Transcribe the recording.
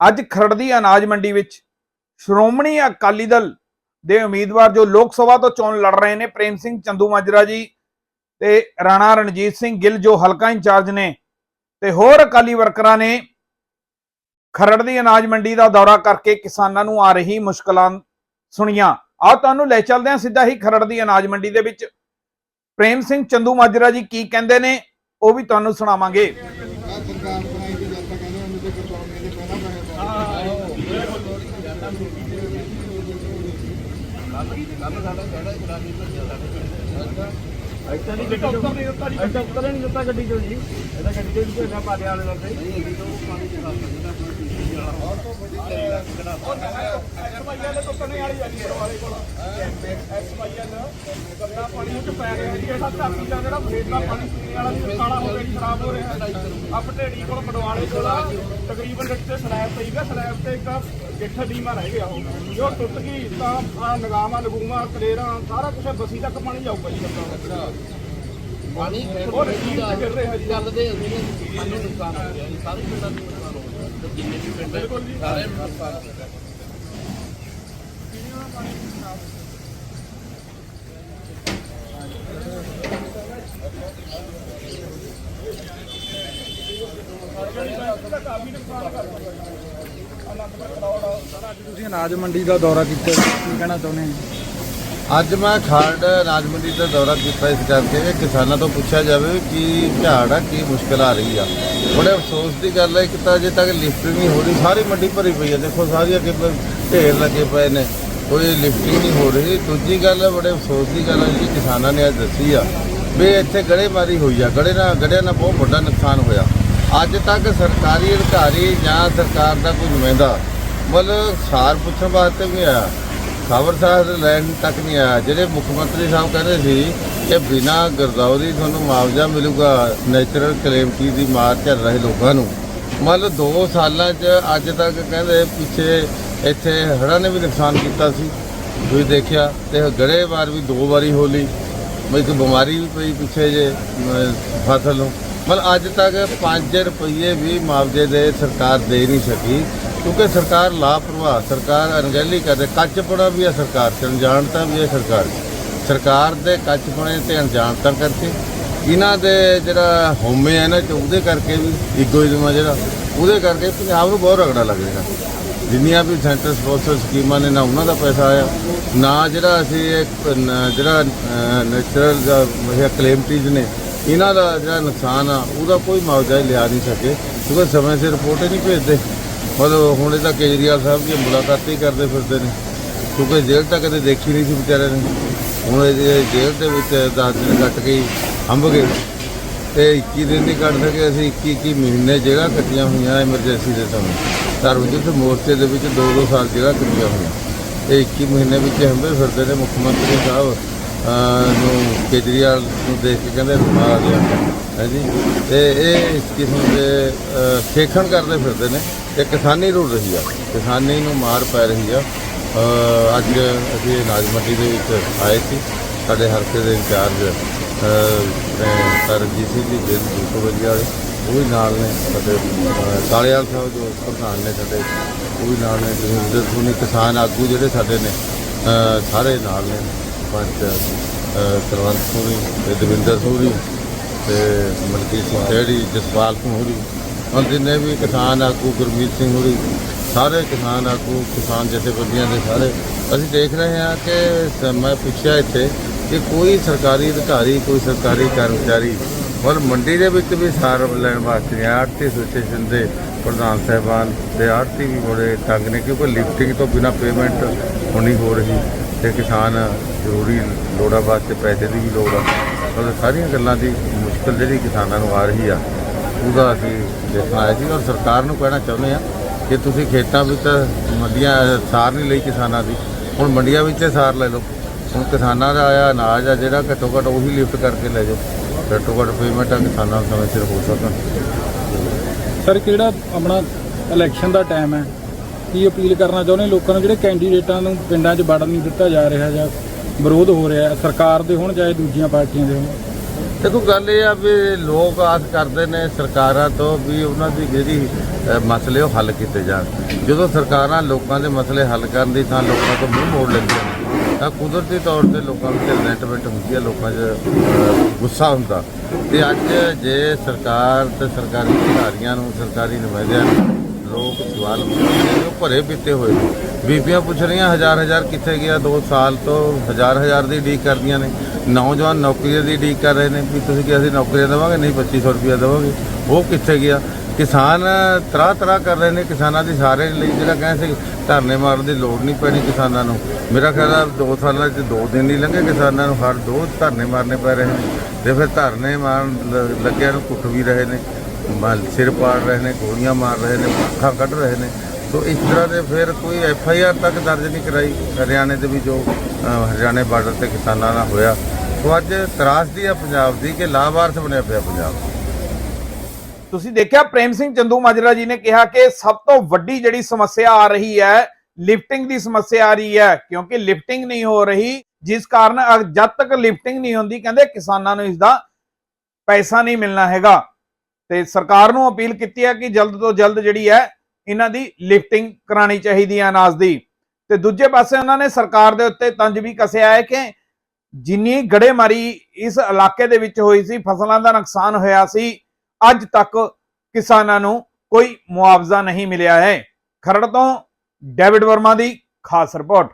ਅੱਜ ਖਰੜ ਦੀ ਅਨਾਜ ਮੰਡੀ ਵਿੱਚ ਸ਼੍ਰੋਮਣੀ ਅਕਾਲੀ ਦਲ ਦੇ ਉਮੀਦਵਾਰ ਜੋ ਲੋਕ ਸਭਾ ਤੋਂ ਚੋਣ ਲੜ ਰਹੇ ਨੇ, ਪ੍ਰੇਮ ਸਿੰਘ ਚੰਦੂ ਮਾਜਰਾ ਜੀ ਤੇ ਰਾਣਾ ਰਣਜੀਤ ਸਿੰਘ ਗਿੱਲ ਜੋ ਹਲਕਾ ਇੰਚਾਰਜ ਨੇ ਤੇ ਹੋਰ ਅਕਾਲੀ ਵਰਕਰਾਂ ਨੇ ਖਰੜ ਦੀ ਅਨਾਜ ਮੰਡੀ ਦਾ ਦੌਰਾ ਕਰਕੇ ਕਿਸਾਨਾਂ ਨੂੰ ਆ ਰਹੀ ਮੁਸ਼ਕਲਾਂ ਸੁਣੀਆਂ। ਆਓ ਤੁਹਾਨੂੰ ਲੈ ਚੱਲਦੇ ਹਾਂ ਸਿੱਧਾ ਹੀ ਖਰੜ ਦੀ ਅਨਾਜ ਮੰਡੀ ਦੇ ਵਿੱਚ। ਪ੍ਰੇਮ ਸਿੰਘ ਚੰਦੂ ਮਾਜਰਾ ਜੀ ਕੀ ਕਹਿੰਦੇ ਨੇ, ਉਹ ਵੀ ਤੁਹਾਨੂੰ ਸੁਣਾਵਾਂਗੇ ਆਹ ਸਰਕਾਰ ਬਣਾਈ ਤੇ ਜਦ ਤੱਕ ਕਹਿੰਦੇ ਉਹਨੂੰ ਤੇ ਕਰਤਾਉਣ ਦੇ ਪਹਿਲਾਂ ਪੈਸੇ ਇੱਥੇ ਨਹੀਂ ਗੱਡੀ ਚੋਂ। ਇੱਥੇ ਉੱਤਰ ਨਹੀਂ ਦਿੱਤਾ ਗੱਡੀ ਚੋਂ ਜੀ। ਇਹਦਾ ਗੱਡੀ ਚੋਂ ਵੀ ਭੇਜਣਾ ਪਾਦੇ ਵਾਲੇ ਨਾਲ ਤੇ ਤਕਰੀਬਨ ਰਿਕਤੇ ਸਲੈਬ ਪਈ ਗਿਆ ਸਲੈਬ ਤੇ ਇੱਕ ਗਿੱਠ ਡੀਮਾ ਰਹਿ ਗਿਆ ਉਹ ਜੋ ਟੁੱਟ ਗਈ ਤਾਂ ਨਗਾਮਾ ਲਗੂਮਾ ਕਲੇਰਾਂ ਸਾਰਾ ਕੁਝ ਬਸੀ ਤੱਕ ਪਾਣੀ ਜਾਊਗਾ ਜੀ ਪਾਣੀ ਉਹ ਰਸੀਦ ਤੇ ਗਿਰ ਰਿਹਾ ਜੀ? ਚੱਲਦੇ ਅਸੀਂ ਨੇ ਸਾਨੂੰ ਨੁਕਸਾਨ ਹੋ ਗਿਆ ਜੀ ਸਾਰੇ ਪਿੰਡਾਂ ਨੂੰ ਤੇ ਜਿੰਨੇ ਵੀ ਪਿੰਡ ਬਿਲਕੁਲ ਸਾਰੇ ਨੂੰ ਤੁਸੀਂ ਅਨਾਜ ਮੰਡੀ ਦਾ ਦੌਰਾ ਕੀਤਾ, ਕੀ ਕਹਿਣਾ ਚਾਹੁੰਦੇ ਹੋ? ਅੱਜ ਮੈਂ ਖਾਰਡ ਅਨਾਜ ਮੰਡੀ ਦਾ ਦੌਰਾ ਕੀਤਾ ਇਸ ਕਰਕੇ ਕਿ ਕਿਸਾਨਾਂ ਤੋਂ ਪੁੱਛਿਆ ਜਾਵੇ ਵੀ ਕੀ ਝਾੜ ਆ, ਕੀ ਮੁਸ਼ਕਲ ਆ ਰਹੀ ਆ। ਬੜੇ ਅਫਸੋਸ ਦੀ ਗੱਲ ਹੈ ਕਿ ਤਾਂ ਅਜੇ ਤੱਕ ਲਿਫਟਿੰਗ ਨਹੀਂ ਹੋ ਰਹੀ, ਸਾਰੀ ਮੰਡੀ ਭਰੀ ਪਈ ਆ। ਦੇਖੋ ਸਾਰੀ ਅੱਗੇ ਪ- ਢੇਰ ਲੱਗੇ ਪਏ ਨੇ, ਕੋਈ ਲਿਫਟਿੰਗ ਨਹੀਂ ਹੋ ਰਹੀ। ਦੂਜੀ ਗੱਲ ਬੜੇ ਅਫਸੋਸ ਦੀ ਗੱਲ ਹੈ ਜਿਹੜੀ ਕਿਸਾਨਾਂ ਨੇ ਅੱਜ ਦੱਸੀ ਆ, ਵੀ ਇੱਥੇ ਗੜੇਮਾਰੀ ਹੋਈ ਆ। ਗੜੇ ਨਾਲ, ਗੜਿਆਂ ਨਾਲ ਬਹੁਤ ਵੱਡਾ ਨੁਕਸਾਨ ਹੋਇਆ। ਅੱਜ ਤੱਕ ਸਰਕਾਰੀ ਅਧਿਕਾਰੀ ਜਾਂ ਸਰਕਾਰ ਦਾ ਕੋਈ ਨੁਮਾਇੰਦਾ, ਮਤਲਬ ਸਾਰ ਪੁੱਛਣ ਵਾਸਤੇ ਵੀ ਆਇਆ। ਖਬਰ ਖਬਰਸਾਰ ਲੈਣ ਤੱਕ ਨਹੀਂ ਆਇਆ। ਜਿਹੜੇ ਮੁੱਖ ਮੰਤਰੀ ਸਾਹਿਬ ਕਹਿੰਦੇ ਸੀ ਕਿ ਬਿਨਾਂ ਗਰਦੌਰੀ ਤੁਹਾਨੂੰ ਮੁਆਵਜ਼ਾ ਮਿਲੂਗਾ ਨੈਚੁਰਲ ਕਲੇਮਟੀ ਦੀ ਮਾਰ ਚੱਲ ਰਹੇ ਲੋਕਾਂ ਨੂੰ। ਮਤਲਬ 2 ਸਾਲਾਂ 'ਚ ਅੱਜ ਤੱਕ ਕਹਿੰਦੇ ਪਿੱਛੇ ਇੱਥੇ ਹੜ੍ਹਾਂ ਨੇ ਵੀ ਨੁਕਸਾਨ ਕੀਤਾ ਸੀ। ਤੁਸੀਂ ਦੇਖਿਆ ਤੇ ਗੜੇ ਵਾਰ ਵੀ ਦੋ ਵਾਰੀ ਹੋਲੀ ਇੱਕ ਬਿਮਾਰੀ ਵੀ ਪਈ ਪਿੱਛੇ ਜੇ ਫਸਲ ਨੂੰ। ਮਤਲਬ ਅੱਜ ਤੱਕ 5 ਰੁਪਏ ਵੀ ਮੁਆਵਜ਼ੇ ਦੇ ਸਰਕਾਰ ਦੇ ਨਹੀਂ ਸਕੀ। ਕਿਉਂਕਿ ਸਰਕਾਰ ਲਾਪਰਵਾਹ, ਸਰਕਾਰ ਅਣਗਹਿਲੀ ਕਰਦੇ ਕੱਚਪਣਾ ਵੀ ਹੈ ਸਰਕਾਰ ਚ ਅਣਜਾਣਤਾ ਵੀ ਹੈ ਸਰਕਾਰ 'ਚ। ਸਰਕਾਰ ਦੇ ਕੱਚਪਣੇ ਤੇ ਅਣਜਾਣਤਾ ਕਰਕੇ, ਇਹਨਾਂ ਦੇ ਜਿਹੜਾ ਹੋਮੇ ਹੈ ਨਾ, ਤੇ ਉਹਦੇ ਕਰਕੇ ਵੀ ਇਗੋਇਜ਼ਮ ਆ ਜਿਹੜਾ, ਉਹਦੇ ਕਰਕੇ ਪੰਜਾਬ ਨੂੰ ਬਹੁਤ ਰਗੜਾ ਲੱਗ ਰਿਹਾ। ਜਿੰਨੀਆਂ ਵੀ ਸੈਂਟਰ ਸਪਾਂਸਰ ਸਕੀਮਾਂ ਨੇ, ਨਾ ਉਹਨਾਂ ਦਾ ਪੈਸਾ ਆਇਆ, ਨਾ ਜਿਹੜਾ ਅਸੀਂ ਇਹ ਜਿਹੜਾ ਨੈਚੁਰਲ ਇਹ ਕਲੇਮਟੀਜ਼ ਨੇ, ਇਹਨਾਂ ਦਾ ਜਿਹੜਾ ਨੁਕਸਾਨ ਆ, ਉਹਦਾ ਕੋਈ ਮੁਆਵਜ਼ਾ ਲਿਆ ਨਹੀਂ ਸਕੇ, ਕਿਉਂਕਿ ਸਮੇਂ ਸਿਰ ਰਿਪੋਰਟ ਹੀ ਨਹੀਂ ਭੇਜਦੇ। ਮਤਲਬ ਹੁਣ ਇਹ ਤਾਂ ਕੇਜਰੀਵਾਲ ਸਾਹਿਬ ਦੀ ਮੁਲਾਕਾਤ ਹੀ ਕਰਦੇ ਫਿਰਦੇ ਨੇ ਕਿਉਂਕਿ ਜੇਲ੍ਹ ਤਾਂ ਕਦੇ ਦੇਖੀ ਨਹੀਂ ਸੀ ਵਿਚਾਰੇ ਨੇ। ਹੁਣ ਇਹ ਜੇਲ੍ਹ ਦੇ ਵਿੱਚ 10 ਦਿਨ ਕੱਟ ਕੇ ਹੀ ਹੰਭ ਗਏ। ਤੇ 21 ਦਿਨ ਨਹੀਂ ਕੱਢ ਸਕੇ ਅਸੀਂ 21 21 ਮਹੀਨੇ ਜਗ੍ਹਾ ਕੱਟੀਆਂ ਹੋਈਆਂ ਐਮਰਜੈਂਸੀ ਦੇ ਸਮੇਂ। ਸਰਵਜਿਤ ਮੋਰਚੇ ਦੇ ਵਿੱਚ 2-2 ਸਾਲ ਜਗ੍ਹਾ ਕੱਟੀਆਂ ਹੋਈਆਂ। ਇਹ 21 ਮਹੀਨੇ ਵਿੱਚ ਹੰਭੇ ਫਿਰਦੇ ਨੇ ਮੁੱਖ ਮੰਤਰੀ ਸਾਹਿਬ ਨੂੰ ਕੇਜਰੀਵਾਲ ਨੂੰ ਦੇਖ ਕੇ ਕਹਿੰਦੇ ਰੁਮਾਲ ਆ ਗਿਆ ਹੈ ਜੀ ਤੇ ਇਹ ਇਸ ਕਿਸਮ ਦੇ ਅਹ, ਖੇਖਣ ਕਰਦੇ ਫਿਰਦੇ ਨੇ। ਤੇ ਕਿਸਾਨੀ ਰੁਲ ਰਹੀ ਆ। ਕਿਸਾਨੀ ਨੂੰ ਮਾਰ ਪੈ ਰਹੀ ਆ। ਅੱਜ ਅਸੀਂ ਅਨਾਜ ਮੰਡੀ ਦੇ ਵਿੱਚ ਆਏ ਸੀ। ਸਾਡੇ ਹਲਕੇ ਦੇ ਇੰਚਾਰਜ ਸਰਜੀਤ ਸਿੰਘ ਜੀ ਦੇ ਦੂਸਰੇ ਵਾਲੇ ਉਹ ਵੀ ਨਾਲ ਨੇ। ਸਾਡੇ ਅਹ, ਕਾਲੇਵਾਲ ਸਾਹਿਬ ਜੋ ਪ੍ਰਧਾਨ ਨੇ ਸਾਡੇ ਉਹ ਵੀ ਨਾਲ ਨੇ। ਜਸਵਿੰਦਰ ਸੋਨੀ ਕਿਸਾਨ ਆਗੂ ਜਿਹੜੇ ਸਾਡੇ ਨੇ ਸਾਰੇ ਨਾਲ ਨੇ। ਪੰਚ ਅਹ, ਕੁਲਵੰਤ ਸੋਨੀ ਤੇ ਦਵਿੰਦਰ ਸੋਨੀ ਤੇ ਮਲਕੀਤ ਸਿੰਘ ਖੇੜੀ ਜਸਪਾਲ ਸਿੰਘ ਹੋਰੀ ਔਰ ਜਿੰਨੇ ਵੀ ਕਿਸਾਨ ਆਗੂ ਗੁਰਮੀਤ ਸਿੰਘ ਹੋਰੀ, ਸਾਰੇ ਕਿਸਾਨ ਆਗੂ, ਕਿਸਾਨ ਜਥੇਬੰਦੀਆਂ ਦੇ ਸਾਰੇ, ਅਸੀਂ ਦੇਖ ਰਹੇ ਹਾਂ ਕਿ ਸ- ਮੈਂ ਪੁੱਛਿਆ ਇੱਥੇ ਕਿ ਕੋਈ ਸਰਕਾਰੀ ਅਧਿਕਾਰੀ, ਕੋਈ ਸਰਕਾਰੀ ਕਰਮਚਾਰੀ ਔਰ ਮੰਡੀ ਦੇ ਵਿੱਚ ਵੀ ਸਾਰ ਲੈਣ ਵਾਸਤੇ ਨਹੀਂ ਆਰਤੀ ਐਸੋਸੀਏਸ਼ਨ ਦੇ ਪ੍ਰਧਾਨ ਸਾਹਿਬਾਨ ਤੇ ਆੜਤੀ ਵੀ ਬੜੇ ਤੰਗ ਨੇ ਕਿਉਂਕਿ ਲਿਫਟਿੰਗ ਤੋਂ ਬਿਨਾ ਪੇਮੈਂਟ ਹੋਣੀ ਹੋ ਰਹੀ ਤੇ ਕਿਸਾਨ ਜ਼ਰੂਰੀ ਲੋੜਾਂ ਵਾਸਤੇ ਪੈਸੇ ਦੀ ਵੀ ਲੋੜ ਆ। ਔਰ ਸਾਰੀਆਂ ਗੱਲਾਂ ਦੀ ਮੁਸ਼ਕਲ ਜਿਹੜੀ ਕਿਸਾਨਾਂ ਨੂੰ ਆ ਰਹੀ ਆ। ਉਹਦਾ ਅਸੀਂ ਦੇਖਣਾ ਆਏ ਸੀ ਔਰ ਸਰਕਾਰ ਨੂੰ ਕਹਿਣਾ ਚਾਹੁੰਦੇ ਆ ਕਿ ਤੁਸੀਂ ਖੇਤਾਂ ਵਿੱਚ ਮੰਡੀਆਂ ਸਾਰ ਨਹੀਂ ਲਈ ਕਿਸਾਨਾਂ ਦੀ। ਹੁਣ ਮੰਡੀਆਂ ਵਿੱਚ ਸਾਰ ਲੈ ਲਓ। ਹੁਣ ਕਿਸਾਨਾਂ ਦਾ ਆਇਆ ਅਨਾਜ ਆ ਜਿਹੜਾ ਘੱਟੋ ਘੱਟ ਉਹੀ ਲਿਫਟ ਕਰਕੇ ਲੈ ਜਾਓ। ਘੱਟੋ ਘੱਟ ਪੇਮੈਂਟ ਆ ਕਿਸਾਨਾਂ ਨੂੰ ਸਮੇਂ ਸਿਰ ਹੋ ਸਕਣ। ਸਰ, ਕਿਹੜਾ ਆਪਣਾ ਇਲੈਕਸ਼ਨ ਦਾ ਟਾਈਮ ਹੈ? ਕੀ ਅਪੀਲ ਕਰਨਾ ਚਾਹੁੰਦੇ ਲੋਕਾਂ ਨੂੰ ਜਿਹੜੇ ਕੈਂਡੀਡੇਟਾਂ ਨੂੰ ਪਿੰਡਾਂ 'ਚ ਵੜਨ ਨਹੀਂ ਦਿੱਤਾ ਜਾ ਰਿਹਾ ਜਾਂ ਵਿਰੋਧ ਹੋ ਰਿਹਾ, ਸਰਕਾਰ ਦੇ ਹੋਣ ਚਾਹੇ ਦੂਜੀਆਂ ਪਾਰਟੀਆਂ ਦੇ ਹੋਣ। ਦੇਖੋ, ਗੱਲ ਇਹ ਆ ਵੀ ਲੋਕ ਆਸ ਕਰਦੇ ਨੇ ਸਰਕਾਰਾਂ ਤੋਂ ਵੀ ਉਹਨਾਂ ਦੀ ਜਿਹੜੀ ਮਸਲੇ ਉਹ ਹੱਲ ਕੀਤੇ ਜਾਣ। ਜਦੋਂ ਸਰਕਾਰਾਂ ਲੋਕਾਂ ਦੇ ਮਸਲੇ ਹੱਲ ਕਰਨ ਦੀ ਤਾਂ ਲੋਕਾਂ ਤੋਂ ਮੂੰਹ ਮੋੜ ਲੈਂਦੀਆਂ ਨੇ, ਤਾਂ ਕੁਦਰਤੀ ਤੌਰ ਤੇ ਲੋਕਾਂ ਵਿੱਚ ਰਿਜ਼ੈਂਟਮੈਂਟ ਹੁੰਦੀ ਹੈ, ਲੋਕਾਂ 'ਚ ਗੁੱਸਾ ਹੁੰਦਾ। ਤੇ ਅੱਜ ਜੇ ਸਰਕਾਰ ਤੇ ਸਰਕਾਰੀ ਅਧਿਕਾਰੀਆਂ ਨੂੰ, ਸਰਕਾਰੀ ਨੁਮਾਇੰਦਿਆਂ ਨੂੰ ਲੋਕ ਸਵਾਲ ਪੁੱਛਦੇ ਭਰੇ ਪੀਤੇ ਹੋਏ। ਨੇ ਬੀਬੀਆਂ ਪੁੱਛ ਰਹੀਆਂ, ਹਜ਼ਾਰ ਹਜ਼ਾਰ ਕਿੱਥੇ ਗਿਆ? 2 ਸਾਲ ਤੋਂ ਹਜ਼ਾਰ ਹਜ਼ਾਰ ਦੀ ਡੀਕ ਕਰਦੀਆਂ ਨੇ। ਨੌਜਵਾਨ ਨੌਕਰੀਆਂ ਦੀ ਡੀਕ ਕਰ ਰਹੇ ਨੇ ਵੀ ਤੁਸੀਂ ਕਿ ਅਸੀਂ ਨੌਕਰੀਆਂ ਦੇਵਾਂਗੇ, ਨਹੀਂ 2500 ਰੁਪਇਆ ਦੇਵਾਂਗੇ। ਉਹ ਕਿੱਥੇ ਗਿਆ? ਕਿਸਾਨ ਤਰ੍ਹਾਂ ਤਰ੍ਹਾਂ ਕਰ ਰਹੇ ਨੇ ਕਿਸਾਨਾਂ ਦੀ ਸਾਰੇ ਲਈ ਜਿਹੜਾ ਕਹਿੰਦੇ ਸੀ, ਧਰਨੇ ਮਾਰਨ ਦੀ ਲੋੜ ਨਹੀਂ ਪੈਣੀ ਕਿਸਾਨਾਂ ਨੂੰ। ਮੇਰਾ ਖਿਆਲ ਆ 2 ਸਾਲਾਂ 'ਚ 2 ਦਿਨ ਨਹੀਂ ਲੰਘੇ ਕਿਸਾਨਾਂ ਨੂੰ, ਹਰ ਦੋ ਧਰਨੇ ਮਾਰਨੇ ਪੈ ਰਹੇ ਨੇ। ਤੇ ਫਿਰ ਧਰਨੇ ਮਾਰਨ ਲ- ਲੱਗਿਆਂ ਨੂੰ ਕੁੱਟ ਵੀ ਰਹੇ ਨੇ। ਮਲ ਸਿਰ ਪਾੜ ਰਹੇ ਨੇ, ਗੋਲੀਆਂ ਮਾਰ ਰਹੇ ਨੇ ਅੱਖਾਂ ਕੱਢ ਰਹੇ ਨੇ। ਸੋ ਇਸ ਤਰ੍ਹਾਂ ਦੇ ਫਿਰ ਕੋਈ ਐਫ ਆਈ ਆਰ ਤੱਕ ਦਰਜ ਨਹੀਂ ਕਰਾਈ। ਹਰਿਆਣੇ ਦੇ ਵੀ ਜੋ ਹਰਿਆਣੇ ਬਾਰਡਰ ਤੇ ਕਿਸਾਨਾਂ ਨਾਲ ਹੋਇਆ। ਸੋ ਅੱਜ ਤਰਾਸਦੀ ਆ ਪੰਜਾਬ ਦੀ ਕਿ ਲਾਵਾਰਸ ਬਣਿਆ ਪਿਆ ਪੰਜਾਬ। ਤੁਸੀਂ ਦੇਖਿਆ ਪ੍ਰੇਮ ਸਿੰਘ ਚੰਦੂ ਮਾਜਰਾ ਜੀ ਨੇ ਕਿਹਾ ਕਿ ਸਭ ਤੋਂ ਵੱਡੀ ਜਿਹੜੀ ਸਮੱਸਿਆ ਆ ਰਹੀ ਹੈ, ਲਿਫਟਿੰਗ ਦੀ ਸਮੱਸਿਆ ਆ ਰਹੀ ਹੈ, ਕਿਉਂਕਿ ਲਿਫਟਿੰਗ ਨਹੀਂ ਹੋ ਰਹੀ, ਜਿਸ ਕਾਰਨ ਜਦ ਤੱਕ ਲਿਫਟਿੰਗ ਨਹੀਂ ਹੁੰਦੀ, ਕਹਿੰਦੇ ਕਿਸਾਨਾਂ ਨੂੰ ਇਸ ਦਾ ਪੈਸਾ ਨਹੀਂ ਮਿਲਣਾ ਹੈਗਾ। ਤੇ ਸਰਕਾਰ ਨੂੰ ਅਪੀਲ ਕੀਤੀ ਹੈ ਕਿ ਜਲਦ ਤੋਂ ਜਲਦ ਜਿਹੜੀ ਹੈ ਇਹਨਾਂ ਦੀ ਲਿਫਟਿੰਗ ਕਰਾਣੀ ਚਾਹੀਦੀ ਹੈ ਅਨਾਜ ਦੀ। ਤੇ ਦੂਜੇ ਪਾਸੇ ਉਹਨਾਂ ਨੇ ਸਰਕਾਰ ਦੇ ਉੱਤੇ ਤੰਜ ਵੀ ਕੱਸਿਆ ਹੈ ਕਿ ਜਿੰਨੀ ਗੜੇਮਾਰੀ ਇਸ ਇਲਾਕੇ ਦੇ ਵਿੱਚ ਹੋਈ ਸੀ, ਫਸਲਾਂ ਦਾ ਨੁਕਸਾਨ ਹੋਇਆ ਸੀ, ਅੱਜ ਤੱਕ ਕਿਸਾਨਾਂ ਨੂੰ ਕੋਈ ਮੁਆਵਜ਼ਾ ਨਹੀਂ ਮਿਲਿਆ ਹੈ। ਖਰੜ ਤੋਂ ਡੇਵਿਡ ਵਰਮਾ ਦੀ ਖਾਸ ਰਿਪੋਰਟ।